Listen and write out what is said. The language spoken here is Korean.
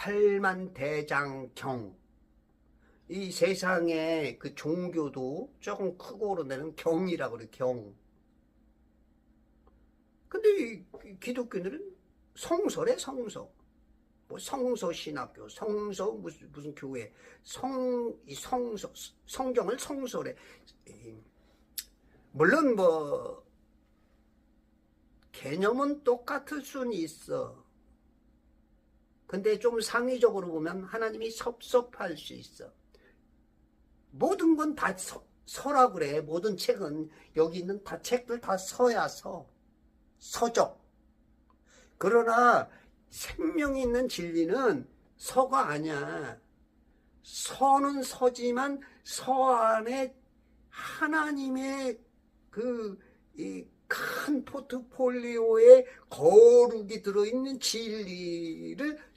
팔만 대장경. 이 세상에 그 종교도 조금 크고 오르내는 경이라고 그래 경. 근데 이 기독교들은 성서래 성서. 뭐 성서 신학교 성서 무슨 무슨 교회. 성 이 성서 성경을 성서래. 이, 물론 뭐 개념은 똑같을 수는 있어 근데 좀 상위적으로 보면 하나님이 섭섭할 수 있어. 모든 건 다 서라 그래. 모든 책은 여기 있는 다 책들 다 서야 서. 서적. 그러나 생명이 있는 진리는 서가 아니야. 서는 서지만 서 안에 하나님의 그이 큰 포트폴리오에 거룩이 들어있는 진리를